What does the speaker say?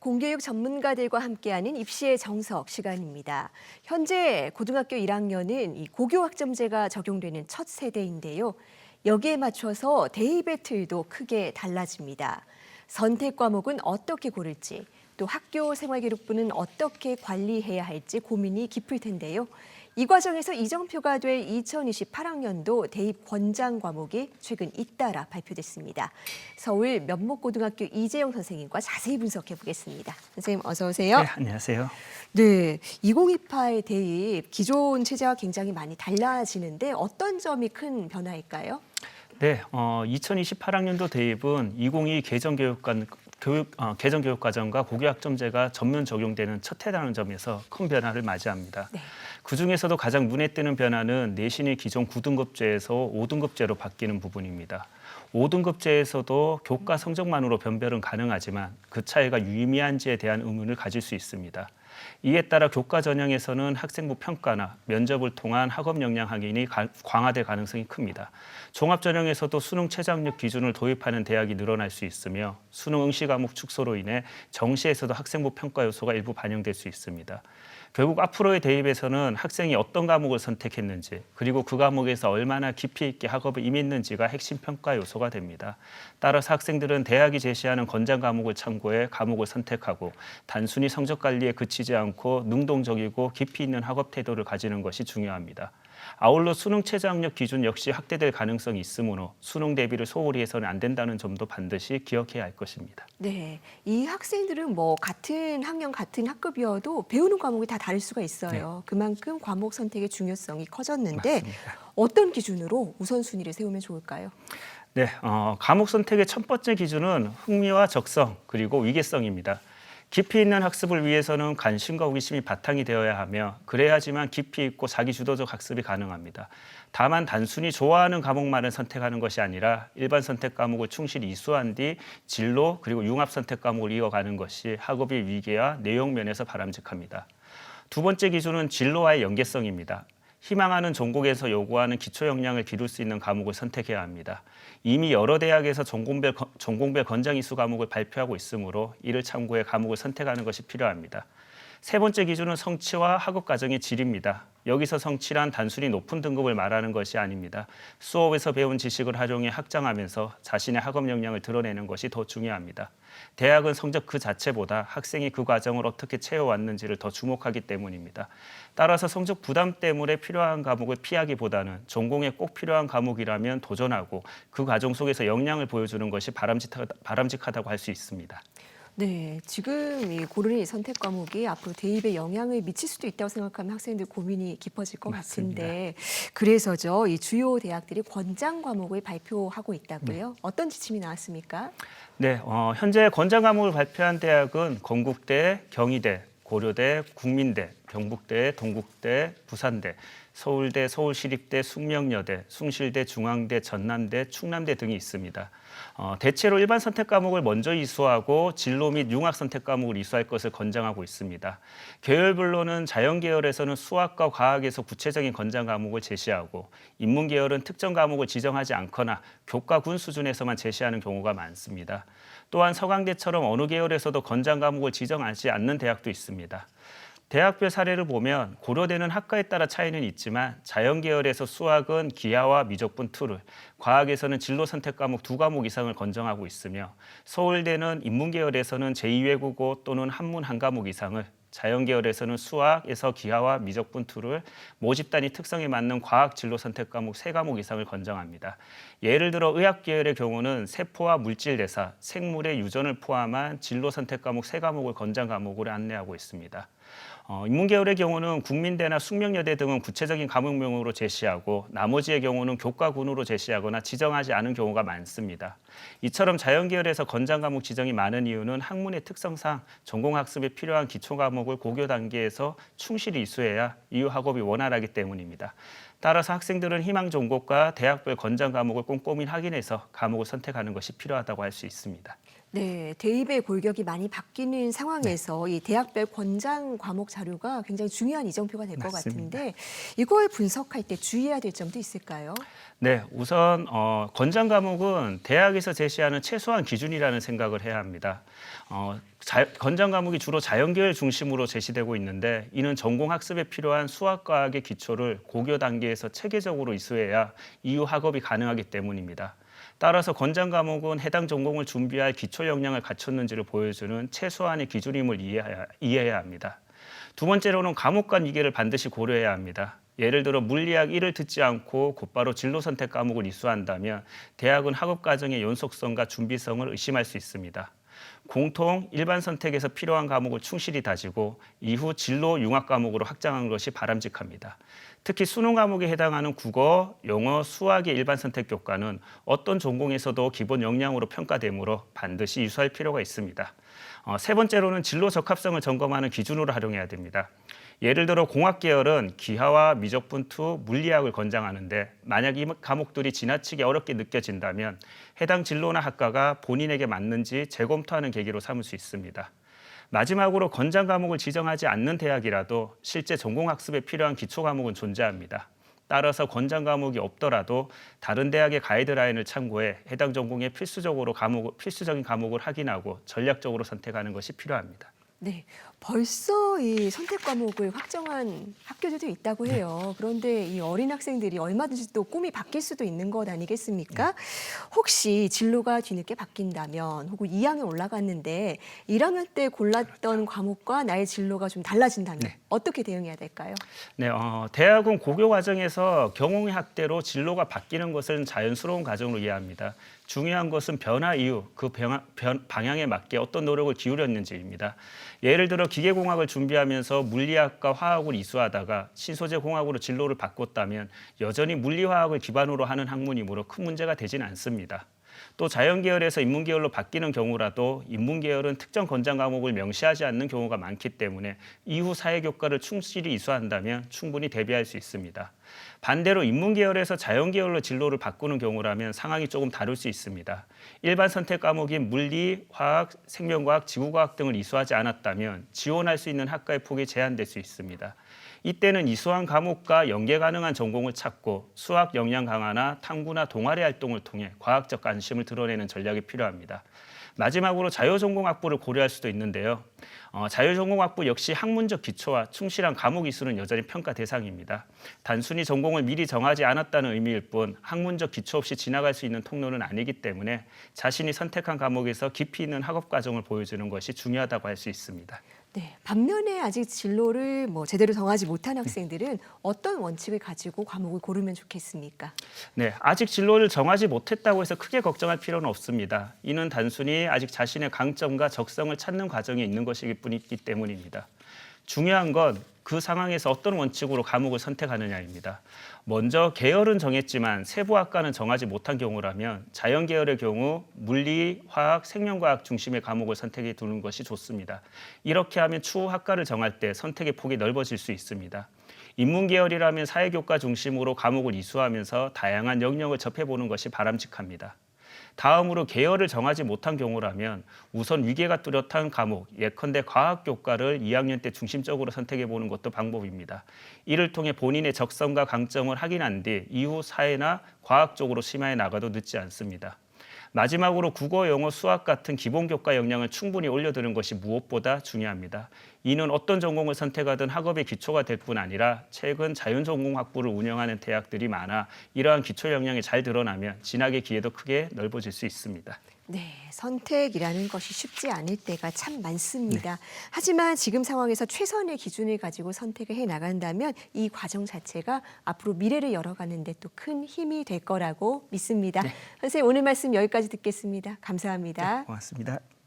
공교육 전문가들과 함께하는 입시의 정석 시간입니다. 현재 고등학교 1학년은 이 고교 학점제가 적용되는 첫 세대인데요. 여기에 맞춰서 대입의 틀도 크게 달라집니다. 선택 과목은 어떻게 고를지, 또 학교 생활기록부는 어떻게 관리해야 할지 고민이 깊을 텐데요. 이 과정에서 이정표가 될 2028학년도 대입 권장 과목이 최근 잇따라 발표됐습니다. 서울 면목고등학교 이재영 선생님과 자세히 분석해 보겠습니다. 선생님 어서 오세요. 네, 안녕하세요. 네, 2028 대입 기존 체제와 굉장히 많이 달라지는데 어떤 점이 큰 변화일까요? 네, 어, 2028학년도 대입은 2022 개정 교육관 교육 어, 개정 교육 과정과 고교학점제가 전면 적용되는 첫 해라는 점에서 큰 변화를 맞이합니다. 네. 그 중에서도 가장 눈에 띄는 변화는 내신이 기존 9등급제에서 5등급제로 바뀌는 부분입니다. 5등급제에서도 교과 성적만으로 변별은 가능하지만 그 차이가 유의미한지에 대한 의문을 가질 수 있습니다. 이에 따라 교과 전형에서는 학생부 평가나 면접을 통한 학업 역량 확인이 가- 강화될 가능성이 큽니다. 종합 전형에서도 수능 최저학력 기준을 도입하는 대학이 늘어날 수 있으며 수능 응시 과목 축소로 인해 정시에서도 학생부 평가 요소가 일부 반영될 수 있습니다. 결국 앞으로의 대입에서는 학생이 어떤 과목을 선택했는지 그리고 그 과목에서 얼마나 깊이 있게 학업을 임했는지가 핵심 평가 요소가 됩니다. 따라서 학생들은 대학이 제시하는 권장 과목을 참고해 과목을 선택하고 단순히 성적 관리에 그치지 않고 능동적이고 깊이 있는 학업 태도를 가지는 것이 중요합니다. 아울러 수능 최저학력 기준 역시 확대될 가능성이 있으므로 수능 대비를 소홀히 해서는 안 된다는 점도 반드시 기억해야 할 것입니다. 네, 이 학생들은 뭐 같은 학년 같은 학급이어도 배우는 과목이 다 다를 수가 있어요. 그만큼 과목 선택의 중요성이 커졌는데 맞습니다. 어떤 기준으로 우선순위를 세우면 좋을까요? 네, 어, 과목 선택의 첫 번째 기준은 흥미와 적성 그리고 위계성입니다. 깊이 있는 학습을 위해서는 관심과 호기심이 바탕이 되어야 하며 그래야지만 깊이 있고 자기 주도적 학습이 가능합니다. 다만 단순히 좋아하는 과목만을 선택하는 것이 아니라 일반 선택 과목을 충실히 이수한 뒤 진로 그리고 융합 선택 과목을 이어가는 것이 학업의 위계와 내용 면에서 바람직합니다. 두 번째 기준은 진로와의 연계성입니다. 희망하는 전공에서 요구하는 기초 역량을 기를 수 있는 과목을 선택해야 합니다. 이미 여러 대학에서 전공별, 거- 전공별 권장 이수 과목을 발표하고 있으므로 이를 참고해 과목을 선택하는 것이 필요합니다. 세 번째 기준은 성취와 학업 과정의 질입니다. 여기서 성취란 단순히 높은 등급을 말하는 것이 아닙니다. 수업에서 배운 지식을 활용해 확장하면서 자신의 학업 역량을 드러내는 것이 더 중요합니다. 대학은 성적 그 자체보다 학생이 그 과정을 어떻게 채워왔는지를 더 주목하기 때문입니다. 따라서 성적 부담 때문에 필요한 과목을 피하기보다는 전공에 꼭 필요한 과목이라면 도전하고 그 과정 속에서 역량을 보여주는 것이 바람직하다, 바람직하다고 할 수 있습니다. 네, 지금 이 고르는 이 선택 과목이 앞으로 대입에 영향을 미칠 수도 있다고 생각하면 학생들 고민이 깊어질 것 맞습니다. 같은데 그래서죠 이 주요 대학들이 권장 과목을 발표하고 있다고요. 어떤 지침이 나왔습니까? 네, 어, 현재 권장 과목을 발표한 대학은 건국대, 경희대, 고려대, 국민대, 경북대, 동국대, 부산대, 서울대, 서울시립대, 숙명여대, 숭실대, 중앙대, 전남대, 충남대 등이 있습니다. 어, 대체로 일반 선택 과목을 먼저 이수하고 진로 및 융합 선택 과목을 이수할 것을 권장하고 있습니다. 계열별로는 자연 계열에서는 수학과 과학에서 구체적인 권장 과목을 제시하고 인문 계열은 특정 과목을 지정하지 않거나 교과군 수준에서만 제시하는 경우가 많습니다. 또한 서강대처럼 어느 계열에서도 권장 과목을 지정하지 않는 대학도 있습니다. 대학별 사례를 보면 고려대는 학과에 따라 차이는 있지만 자연 계열에서 수학은 기하와 미적분 툴을, 과학에서는 진로 선택 과목 두 과목 이상을 권장하고 있으며 서울대는 인문 계열에서는 제2외국어 또는 한문 한 과목 이상을 자연 계열에서는 수학에서 기하와 미적분 툴을 모집 단위 특성에 맞는 과학 진로 선택 과목 세 과목 이상을 권장합니다. 예를 들어 의학 계열의 경우는 세포와 물질 대사, 생물의 유전을 포함한 진로 선택 과목 세 과목을 권장 과목으로 안내하고 있습니다. 어, 인문계열의 경우는 국민대나 숙명여대 등은 구체적인 과목명으로 제시하고 나머지의 경우는 교과군으로 제시하거나 지정하지 않은 경우가 많습니다. 이처럼 자연계열에서 권장 과목 지정이 많은 이유는 학문의 특성상 전공 학습에 필요한 기초 과목을 고교 단계에서 충실히 이수해야 이후 학업이 원활하기 때문입니다. 따라서 학생들은 희망 전공과 대학별 권장 과목을 꼼꼼히 확인해서 과목을 선택하는 것이 필요하다고 할 수 있습니다. 네, 대입의 골격이 많이 바뀌는 상황에서 네. 이 대학별 권장 과목 자료가 굉장히 중요한 이정표가 될 것 맞습니다. 같은데 이걸 분석할 때 주의해야 될 점도 있을까요? 네, 우선 어, 권장 과목은 대학에서 제시하는 최소한 기준이라는 생각을 해야 합니다. 어, 자, 권장 과목이 주로 자연계열 중심으로 제시되고 있는데 이는 전공 학습에 필요한 수학과학의 기초를 고교 단계에서 체계적으로 이수해야 이후 학업이 가능하기 때문입니다. 따라서 권장 과목은 해당 전공을 준비할 기초 역량을 갖췄는지를 보여주는 최소한의 기준임을 이해해야, 이해해야 합니다. 두 번째로는 과목 간 위계를 반드시 고려해야 합니다. 예를 들어 물리학 1을 듣지 않고 곧바로 진로 선택 과목을 이수한다면 대학은 학업 과정의 연속성과 준비성을 의심할 수 있습니다. 공통 일반 선택에서 필요한 과목을 충실히 다지고 이후 진로 융합 과목으로 확장하는 것이 바람직합니다. 특히 수능 과목에 해당하는 국어, 영어, 수학의 일반 선택 교과는 어떤 전공에서도 기본 역량으로 평가되므로 반드시 이수할 필요가 있습니다. 어, 세 번째로는 진로 적합성을 점검하는 기준으로 활용해야 됩니다. 예를 들어 공학 계열은 기하와 미적분투, 물리학을 권장하는데 만약 이 과목들이 지나치게 어렵게 느껴진다면 해당 진로나 학과가 본인에게 맞는지 재검토하는 계기로 삼을 수 있습니다. 마지막으로 권장 과목을 지정하지 않는 대학이라도 실제 전공 학습에 필요한 기초 과목은 존재합니다. 따라서 권장 과목이 없더라도 다른 대학의 가이드라인을 참고해 해당 전공에 필수적으로 과목, 필수적인 과목을 확인하고 전략적으로 선택하는 것이 필요합니다. 네, 벌써 이 선택 과목을 확정한 학교들도 있다고 네. 해요. 그런데 이 어린 학생들이 얼마든지 또 꿈이 바뀔 수도 있는 것 아니겠습니까? 네. 혹시 진로가 뒤늦게 바뀐다면 혹은 2학년 올라갔는데 1학년 때 골랐던 과목과 나의 진로가 좀 달라진다면 네. 어떻게 대응해야 될까요? 네, 어, 대학은 고교 과정에서 경홍의 학대로 진로가 바뀌는 것은 자연스러운 과정으로 이해합니다. 중요한 것은 변화 이후 그 변화, 변, 방향에 맞게 어떤 노력을 기울였는지입니다. 예를 들어 기계공학을 준비하면서 물리학과 화학을 이수하다가 신소재 공학으로 진로를 바꿨다면 여전히 물리화학을 기반으로 하는 학문이므로 큰 문제가 되지는 않습니다. 또 자연계열에서 인문계열로 바뀌는 경우라도 인문계열은 특정 권장 과목을 명시하지 않는 경우가 많기 때문에 이후 사회 교과를 충실히 이수한다면 충분히 대비할 수 있습니다. 반대로 인문계열에서 자연계열로 진로를 바꾸는 경우라면 상황이 조금 다를 수 있습니다. 일반 선택 과목인 물리, 화학, 생명과학, 지구과학 등을 이수하지 않았다면 지원할 수 있는 학과의 폭이 제한될 수 있습니다. 이때는 이수한 과목과 연계 가능한 전공을 찾고 수학 역량 강화나 탐구나 동아리 활동을 통해 과학적 관심을 드러내는 전략이 필요합니다. 마지막으로 자유전공학부를 고려할 수도 있는데요. 어, 자유전공학부 역시 학문적 기초와 충실한 과목 이수는 여전히 평가 대상입니다. 단순히 전공을 미리 정하지 않았다는 의미일 뿐 학문적 기초 없이 지나갈 수 있는 통로는 아니기 때문에 자신이 선택한 과목에서 깊이 있는 학업 과정을 보여주는 것이 중요하다고 할 수 있습니다. 네, 반면에 아직 진로를 뭐 제대로 정하지 못한 학생들은 어떤 원칙을 가지고 과목을 고르면 좋겠습니까? 네, 아직 진로를 정하지 못했다고 해서 크게 걱정할 필요는 없습니다. 이는 단순히 아직 자신의 강점과 적성을 찾는 과정에 있는 것이기 뿐이기 때문입니다. 중요한 건 그 상황에서 어떤 원칙으로 과목을 선택하느냐입니다. 먼저 계열은 정했지만 세부 학과는 정하지 못한 경우라면 자연 계열의 경우 물리, 화학, 생명과학 중심의 과목을 선택해 두는 것이 좋습니다. 이렇게 하면 추후 학과를 정할 때 선택의 폭이 넓어질 수 있습니다. 인문 계열이라면 사회 교과 중심으로 과목을 이수하면서 다양한 영역을 접해 보는 것이 바람직합니다. 다음으로 계열을 정하지 못한 경우라면 우선 위계가 뚜렷한 과목, 예컨대 과학 교과를 2학년 때 중심적으로 선택해 보는 것도 방법입니다. 이를 통해 본인의 적성과 강점을 확인한 뒤 이후 사회나 과학 쪽으로 심화해 나가도 늦지 않습니다. 마지막으로 국어, 영어, 수학 같은 기본 교과 역량을 충분히 올려드는 것이 무엇보다 중요합니다. 이는 어떤 전공을 선택하든 학업의 기초가 될 뿐 아니라 최근 자연전공 학부를 운영하는 대학들이 많아 이러한 기초 역량이 잘 드러나면 진학의 기회도 크게 넓어질 수 있습니다. 네, 선택이라는 것이 쉽지 않을 때가 참 많습니다. 네. 하지만 지금 상황에서 최선의 기준을 가지고 선택을 해 나간다면 이 과정 자체가 앞으로 미래를 열어가는데 또 큰 힘이 될 거라고 믿습니다. 네. 선생님 오늘 말씀 여기까지 듣겠습니다. 감사합니다. 고맙습니다.